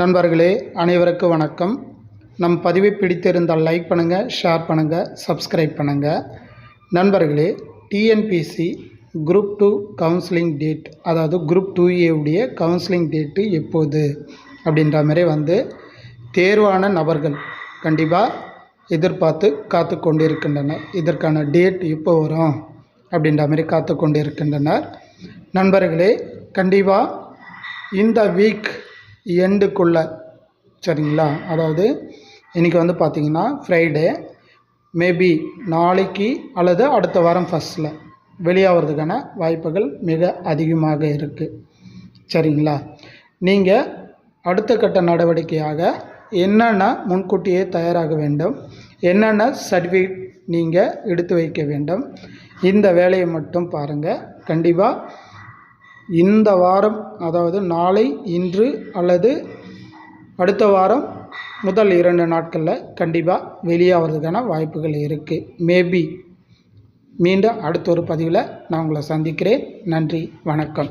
நண்பர்களே அனைவருக்கும் வணக்கம். நம் பதிவை பிடித்திருந்தால் லைக் பண்ணுங்கள் ஷேர் பண்ணுங்கள் சப்ஸ்கிரைப் பண்ணுங்கள் நண்பர்களே TNPSC group two counselling date அதாவது குரூப் டூ ஏவுடைய கவுன்சிலிங் டேட்டு எப்போது? அப்படின்ற மாதிரி வந்து தேர்வான நபர்கள் கண்டிப்பாக எதிர்பார்த்து காத்து கொண்டிருக்கின்றனர். இதற்கான டேட் எப்போ வரும்? அப்படின்ற மாதிரி காத்து கொண்டிருக்கின்றனர். நண்பர்களே கண்டிப்பாக இந்த வீக் எண்டுக்குள்ளே சரிங்களா? அதாவது இன்றைக்கி வந்து பார்த்திங்கன்னா ஃப்ரைடே மேபி நாளைக்கு அல்லது அடுத்த வாரம் ஃபஸ்ட்டில் வெளியாகிறதுக்கான வாய்ப்புகள் மிக அதிகமாக இருக்குது சரிங்களா? நீங்கள் அடுத்த கட்ட நடவடிக்கையாக என்னென்ன முன்கூட்டியே தயாராக வேண்டும் என்னென்ன சர்டிஃபிகேட் நீங்கள் எடுத்து வைக்க வேண்டும் இந்த வேலையை மட்டும் பாருங்கள் கண்டிப்பாக இந்த வாரம் அதாவது நாளை இன்று அல்லது அடுத்த வாரம் முதல் இரண்டு நாட்களில் கண்டிப்பாக வெளியாகிறதுக்கான வாய்ப்புகள் இருக்குது மேபி மீண்டும் அடுத்த ஒரு பதிவில் நான் உங்களை சந்திக்கிறேன். நன்றி வணக்கம்.